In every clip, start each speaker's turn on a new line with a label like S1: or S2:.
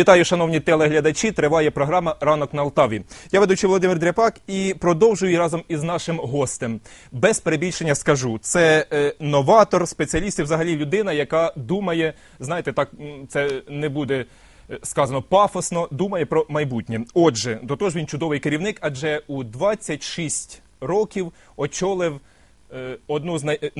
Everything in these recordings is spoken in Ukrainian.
S1: Вітаю, шановні телеглядачі. Триває програма Ранок на Алтаві. Я ведучий Володимир Дряпак і продовжую разом із нашим гостем. Без перебільшення скажу, це е, новатор, спеціаліст і взагалі людина, яка думає, знаєте, так це не буде. е, Сказано пафосно, думає про майбутнє. Отже, до того ж він чудовий керівник, адже у 26 років очолив одну з е,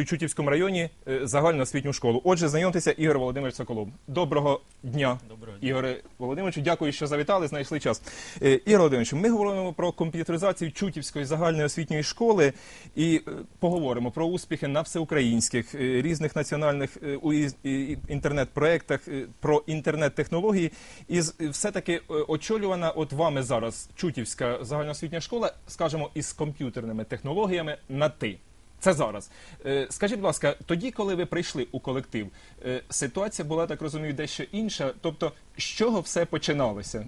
S1: в Чутівському районі е, загальноосвітню школу. Отже, знайомтеся Ігор Володимирович Соколов. Доброго дня,
S2: Доброго дня.
S1: Ігоре Володимировичу. Дякую, що завітали, знайшли час. Е, Ігор Володимирович, ми говоримо про комп'ютеризацію Чутівської загальної освітньої школи і е, поговоримо про успіхи на всеукраїнських е, різних національних е, у із- і- і інтернет-проектах, е, про інтернет-технології. І з- е, все-таки е, очолювана от вами зараз Чутівська загальноосвітня школа, скажімо, із комп'ютерними технологіями на ти. Це зараз. Е, Скажіть, будь ласка, тоді, коли ви прийшли у колектив, е, ситуація була, так розумію, дещо інша. Тобто, з чого все починалося?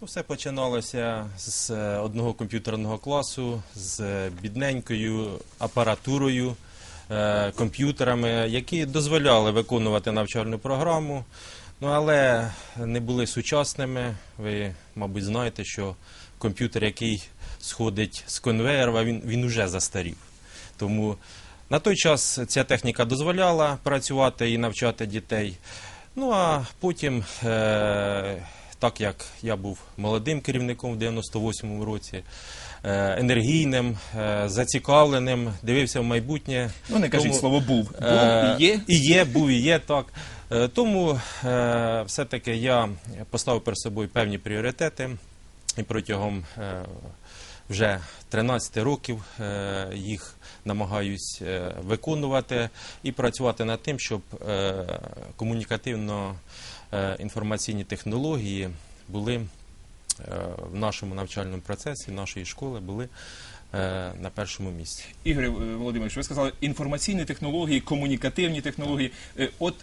S2: Ну, все починалося з е, одного комп'ютерного класу, з бідненькою апаратурою, комп'ютерами, які дозволяли виконувати навчальну програму, ну, але не були сучасними. Ви, мабуть, знаєте, що комп'ютер, який сходить з конвейера, він, він уже застарів. Тому на той час ця техніка дозволяла працювати і навчати дітей. Ну а потім, е, так як я був молодим керівником в 98-му році, е, енергійним, е, зацікавленим, дивився в майбутнє.
S1: Ну, не кажіть
S2: Тому,
S1: слово був. Був
S2: Е,
S1: і є.
S2: І є, був і є, так. Тому е, все-таки я поставив перед собою певні пріоритети і протягом е, вже 13 років е, їх намагаюсь е, виконувати і працювати над тим, щоб е, комунікативно-інформаційні технології були в нашому навчальному процесі нашої школи були на першому місці.
S1: Ігор Володимирович, ви сказали інформаційні технології, комунікативні технології. От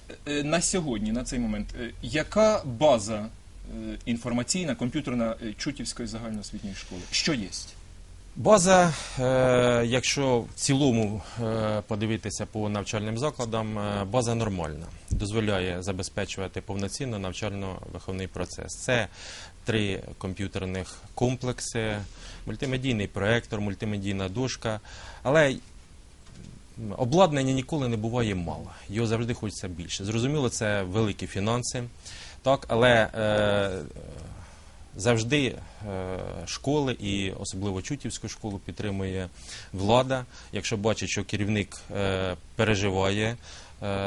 S1: на сьогодні, на цей момент, яка база інформаційна, комп'ютерна е, Чутівської загальноосвітньої школи? Що є?
S2: База, е, якщо в цілому е, подивитися по навчальним закладам, е, база нормальна, дозволяє забезпечувати повноцінно навчально-виховний процес. Це три комп'ютерних комплекси, мультимедійний проектор, мультимедійна дошка, але обладнання ніколи не буває мало. Його завжди хочеться більше. Зрозуміло, це великі фінанси, так, але е, завжди е, школи і особливо Чутівську школу підтримує влада. Якщо бачить, що керівник е, переживає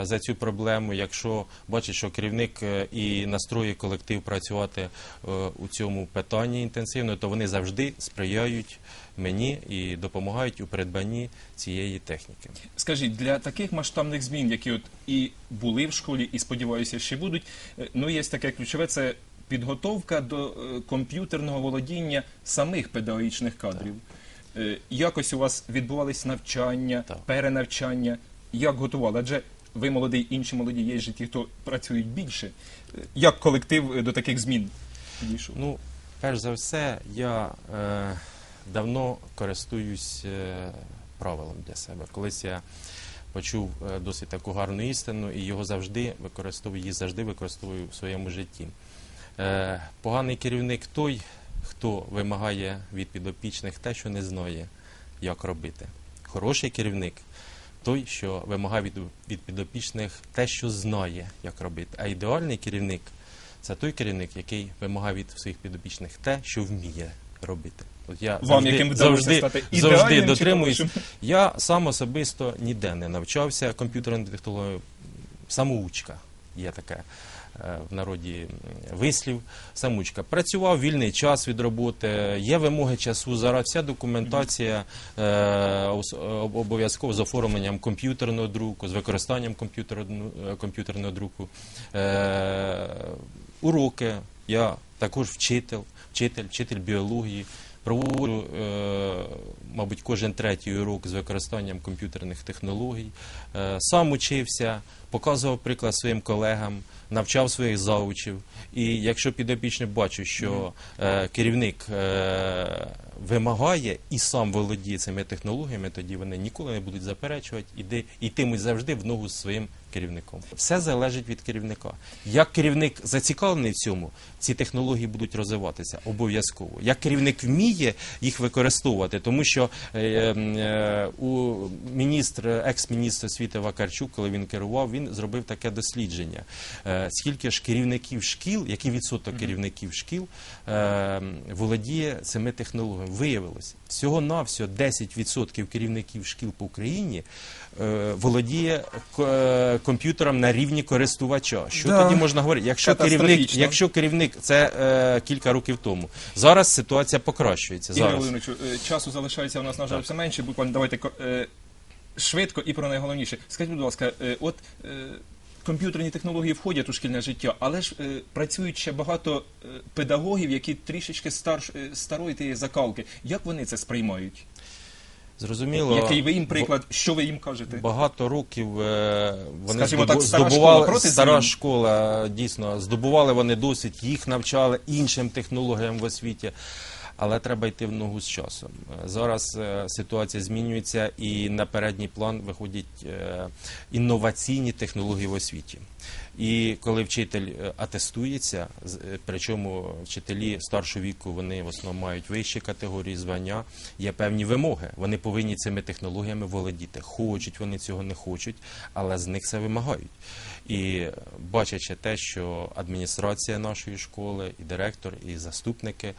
S2: за цю проблему, якщо бачить, що керівник е, і настроює колектив працювати е, у цьому питанні інтенсивно, то вони завжди сприяють мені і допомагають у придбанні цієї техніки.
S1: Скажіть, для таких масштабних змін, які от і були в школі, і сподіваюся, ще будуть. е, Ну, є таке ключове це підготовка до е, комп'ютерного володіння самих педагогічних кадрів. Е, Якось у вас відбувались навчання,
S2: Так.
S1: перенавчання. Як готували? Адже ви молодий, інші молоді є ж ті, хто працюють більше. Як колектив е, до таких змін підійшов?
S2: Ну, перш за все, я е, давно користуюсь е, правилом для себе. Колись я почув е, досить таку гарну істину і його завжди використовую, її завжди використовую в своєму житті. Е, поганий керівник той, хто вимагає від підопічних те, що не знає, як робити. Хороший керівник той, що вимагає від, від підопічних те, що знає, як робити. А ідеальний керівник це той керівник, який вимагає від своїх підопічних те, що вміє робити. От я
S1: Вам, яким
S2: завжди,
S1: стати
S2: завжди дотримуюсь. Я сам особисто ніде не навчався комп'ютерним технологіям. Самоучка є таке в народі вислів. Самоучка. Працював вільний час від роботи, є вимоги часу. Зараз вся документація е, обов'язково з оформленням комп'ютерного друку, з використанням е, комп'ютерного друку. Е, уроки. Я також вчитель, вчитель, вчитель біології. Проводжу, е, мабуть, кожен третій урок з використанням комп'ютерних технологій. Е, сам учився, показував приклад своїм колегам, навчав своїх заучів. І якщо підопічний бачу, що е, керівник вимагає і сам володіє цими технологіями, тоді вони ніколи не будуть заперечувати йтимуть завжди в ногу з своїм керівником. Все залежить від керівника. Як керівник зацікавлений в цьому, ці технології будуть розвиватися обов'язково. Як керівник вміє їх використовувати, тому що е, е, у міністр, екс-міністр освіти Вакарчук, коли він керував, він зробив таке дослідження. Е, скільки ж керівників шкіл, який відсоток керівників шкіл е, володіє цими технологіями? Виявилось, всього навсього 10% керівників шкіл по Україні е, володіє е, комп'ютером на рівні користувача. Що
S1: Да.
S2: тоді можна говорити? Якщо керівник,
S1: Катастрофічно.
S2: якщо керівник, це е, кілька років тому. Зараз ситуація покращується.
S1: Ігор
S2: Зараз.
S1: Володимировичу, е, часу залишається у нас, на жаль, все менше. Буквально давайте ко- е, швидко і про найголовніше. Скажіть, будь ласка, е, от е, комп'ютерні технології входять у шкільне життя, але ж е, працюють ще багато е, педагогів, які трішечки старш, е, старої тієї закалки. Як вони це сприймають?
S2: Зрозуміло.
S1: Який ви їм приклад, що ви їм кажете?
S2: Багато років е, вони
S1: Скажімо
S2: здобу-
S1: так, стара
S2: здобували
S1: школа
S2: стара школа, дійсно здобували вони досвід, їх навчали іншим технологіям в освіті. Але треба йти в ногу з часом. Е, Зараз е, ситуація змінюється, і на передній план виходять інноваційні технології в освіті. І коли вчитель е, атестується, е, причому вчителі старшого віку вони в основному мають вищі категорії звання, є певні вимоги. Вони повинні цими технологіями володіти. Хочуть вони цього не хочуть, але з них це вимагають. І е, бачачи те, що адміністрація нашої школи, і директор, і заступники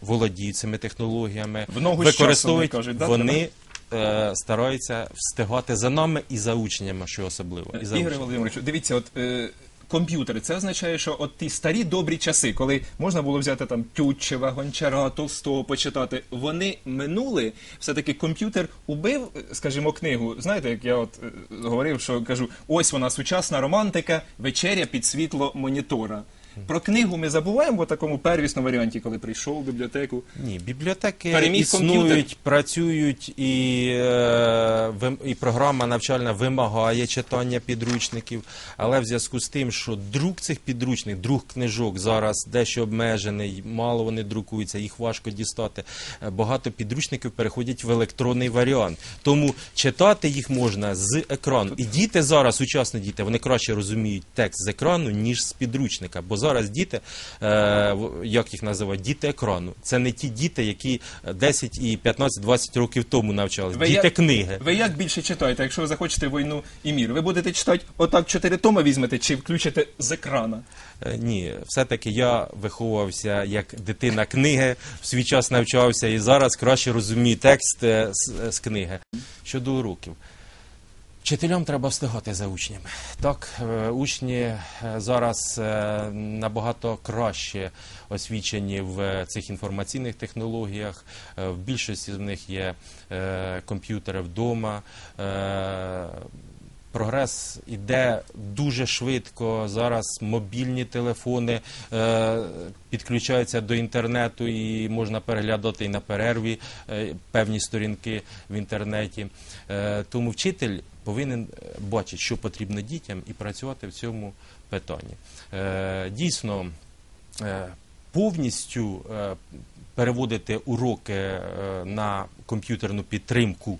S2: володіють цими технологіями, використовують,
S1: кажуть, да,
S2: вони е, стараються встигати за нами і за учнями, що особливо. І за
S1: Ігор
S2: учнями.
S1: Володимирович, дивіться, от е, комп'ютери, це означає, що от ті старі добрі часи, коли можна було взяти там Тютчева, Гончара, Толстого почитати, вони минули. Все-таки комп'ютер убив, скажімо, книгу. Знаєте, як я от е, говорив, що кажу, ось вона сучасна романтика, вечеря під світло монітора. Про книгу ми забуваємо в такому первісному варіанті, коли прийшов в бібліотеку.
S2: Ні, бібліотеки
S1: Переміг
S2: існують,
S1: комп'ютер.
S2: працюють, і, е, і програма навчальна вимагає читання підручників. Але в зв'язку з тим, що друк цих підручників, друк книжок зараз дещо обмежений, мало вони друкуються, їх важко дістати. е, Багато підручників переходять в електронний варіант. Тому читати їх можна з екрану. І діти зараз, сучасні діти, вони краще розуміють текст з екрану, ніж з підручника. Бо зараз діти, е, як їх називають, діти екрану. Це не ті діти, які 10 і 15-20 років тому навчалися. Діти
S1: як-
S2: книги.
S1: Ви як більше читаєте, якщо ви захочете війну і мір? Ви будете читати отак чотири тома візьмете чи включите з екрана?
S2: Е, Ні, все-таки я виховувався як дитина книги, в свій час навчався і зараз краще розумію текст е, з, з книги. Щодо уроків. Вчителям треба встигати за учнями. Так, е, учні е, зараз е, набагато краще освічені в цих інформаційних технологіях. В більшості з них є комп'ютери вдома. Прогрес іде дуже швидко. Зараз мобільні телефони е, підключаються до інтернету і можна переглядати і на перерві е, певні сторінки в інтернеті. Е, тому вчитель повинен е, бачити, що потрібно дітям, і працювати в цьому питанні. Е, дійсно, е, повністю переводити уроки на комп'ютерну підтримку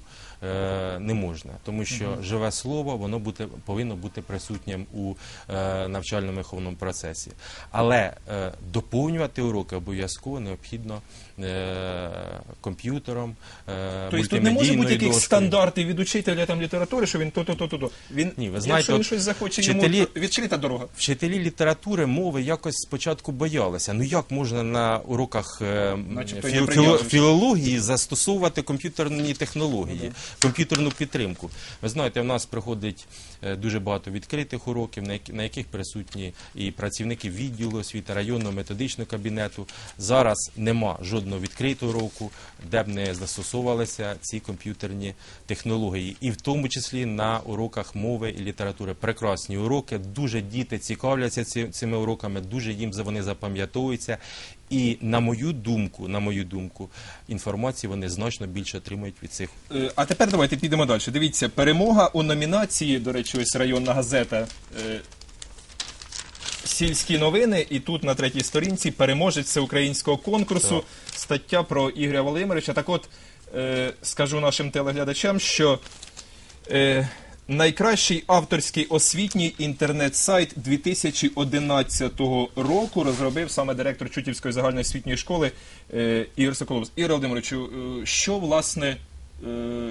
S2: не можна, тому що живе слово воно бути, повинно бути присутнім у е, навчально-виховному процесі. Але е, доповнювати уроки обов'язково необхідно е, комп'ютером, е,
S1: Тобто тут не може бути якихось стандартів від учителя там літератури, що він то-то, то-то, то. Він,
S2: Ні, ви
S1: якщо
S2: знаєте,
S1: він щось захоче,
S2: вчителі-
S1: йому відкрита дорога.
S2: Вчителі літератури мови якось спочатку боялися. Ну як можна на уроках е,
S1: Начебто
S2: філ- філології застосовувати комп'ютерні технології, комп'ютерну підтримку? Ви знаєте, в нас приходить е, дуже багато відкритих уроків, на яких присутні і працівники відділу освіти, районного методичного кабінету. Зараз нема жодного відкритого уроку, де б не застосовувалися ці комп'ютерні технології, і в тому числі на уроках мови і літератури. Прекрасні уроки. Дуже діти цікавляться ці- цими уроками, дуже їм вони запам'ятовуються. І на мою думку, на мою думку, інформації вони значно більше отримують від цих
S1: Е, А тепер давайте підемо далі. Дивіться, перемога у номінації, до речі, ось районна газета. е, Сільські новини, і тут на третій сторінці переможець всеукраїнського конкурсу. Стаття про Ігоря Володимировича. Так от е, скажу нашим телеглядачам, що е, Найкращий авторський освітній інтернет-сайт 2011 року розробив саме директор Чутівської загальноосвітньої школи е, Ігор Соколов. Ігор Володимировичу, е, що власне е,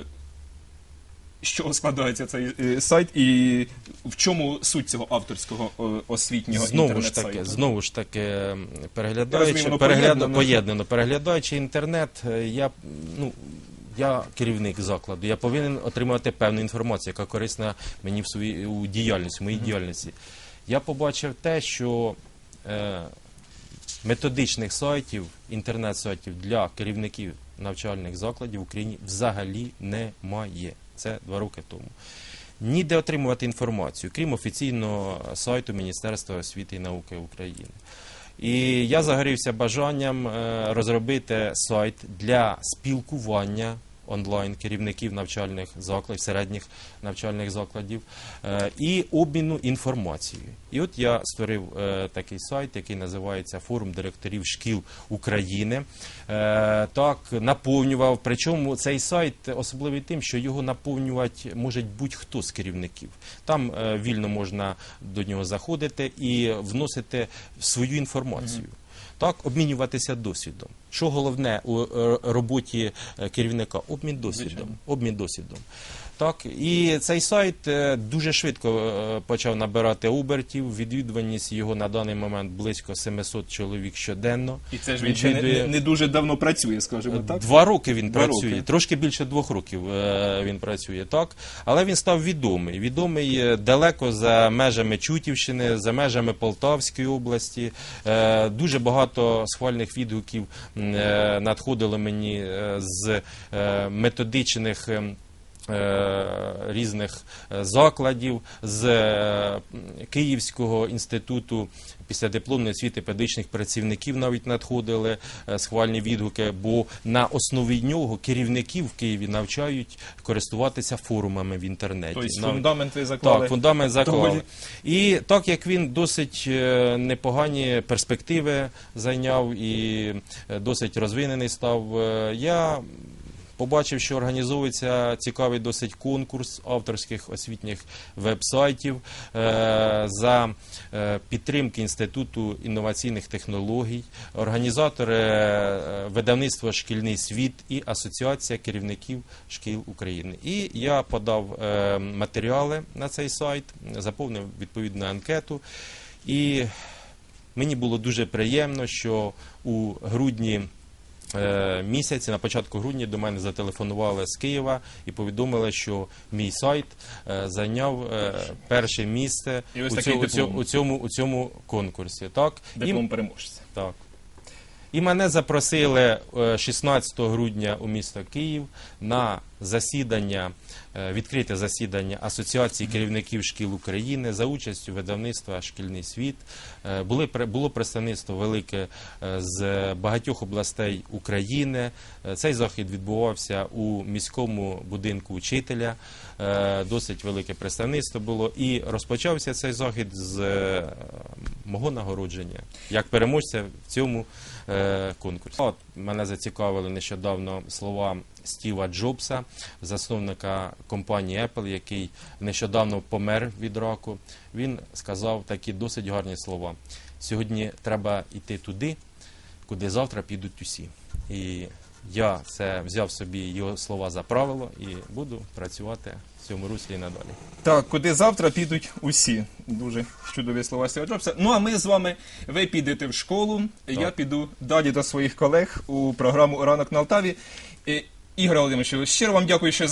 S1: чого складається цей е, сайт і в чому суть цього авторського е, освітнього
S2: Знову ж таки, знову ж таки,
S1: Я розумію,
S2: переглядаючи,
S1: поєднано.
S2: поєднано, переглядаючи інтернет, я ну. Я керівник закладу, я повинен отримати певну інформацію, яка корисна мені в своїй у діяльності, в моїй діяльності. Я побачив те, що е, методичних сайтів, інтернет-сайтів для керівників навчальних закладів в Україні взагалі немає. Це два роки тому. Ніде отримувати інформацію, крім офіційного сайту Міністерства освіти і науки України. І я загорівся бажанням е, розробити сайт для спілкування онлайн керівників навчальних закладів, середніх навчальних закладів е, і обміну інформацією. І от я створив е, такий сайт, який називається Форум директорів шкіл України. Е, Так, наповнював. Причому цей сайт особливий тим, що його наповнювати може будь-хто з керівників. Там вільно можна до нього заходити і вносити свою інформацію. Так, обмінюватися досвідом. Що головне у е, роботі е, керівника? Обмін досвідом. Обмін досвідом. Так, і цей сайт е, дуже швидко почав набирати обертів. Відвідуваність його на даний момент близько 700 чоловік щоденно.
S1: І це ж він ще не, не, дуже давно працює, скажімо так.
S2: Два роки він
S1: Два
S2: працює,
S1: роки.
S2: трошки більше двох років він працює, так. Але він став відомий. Відомий далеко за межами Чутівщини, за межами Полтавської області. Дуже багато схвальних відгуків е, мені е, з е, методичних. Е, Різних е, закладів з е, Київського інституту післядипломної освіти педагогічних працівників навіть надходили схвальні відгуки, бо на основі нього керівників в Києві навчають користуватися форумами в інтернеті.
S1: Тобто
S2: Навіть-
S1: фундаменти заклали.
S2: так, фундамент заклали. І так як він досить непогані перспективи зайняв і досить розвинений став, я побачив, що організовується цікавий досить конкурс авторських освітніх веб-сайтів е, за е, підтримки Інституту інноваційних технологій, організатори е, видавництва Шкільний світ і Асоціація керівників шкіл України. І я подав матеріали на цей сайт, заповнив відповідну анкету. І мені було дуже приємно, що у грудні місяці, на початку грудня, до мене зателефонували з Києва і повідомили, що мій сайт е, зайняв е, перше місце
S1: І ось
S2: у, цьому, у, цьому, у, цьому, у цьому конкурсі. Так? І-
S1: Диплом переможця.
S2: так. І мене запросили е, 16 грудня у місто Київ на засідання, е, відкрите засідання Асоціації керівників шкіл України за участю видавництва Шкільний світ. Е, Були, було представництво велике е, з багатьох областей України. Е, Цей захід відбувався у міському будинку учителя. Е, Досить велике представництво було. І розпочався цей захід з е, мого нагородження як переможця в цьому е, конкурсі. От мене зацікавили нещодавно слова Стіва Джобса, засновника компанії Apple, який нещодавно помер від раку. Він сказав такі досить гарні слова. Сьогодні треба йти туди, куди завтра підуть усі. І я це взяв собі його слова за правило і буду працювати в цьому руслі і надалі.
S1: Так, куди завтра підуть усі. Дуже чудові слова Стіва Джобса. Ну а ми з вами, ви підете в школу, я піду далі до своїх колег у програму Ранок на Алтаві. Ігор Володимировичу, щиро вам дякую, що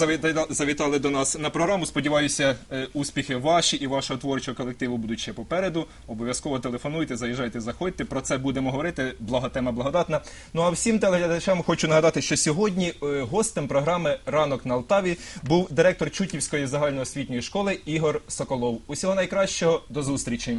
S1: завітали до нас на програму. Сподіваюся, е, успіхи ваші і вашого творчого колективу будуть ще попереду. Обов'язково телефонуйте, заїжджайте, заходьте. Про це будемо говорити. Блага тема благодатна. Ну а всім телеглядачам хочу нагадати, що сьогодні е, гостем програми Ранок на Алтаві був директор Чутівської загальноосвітньої школи Ігор Соколов. Усього найкращого, до зустрічі.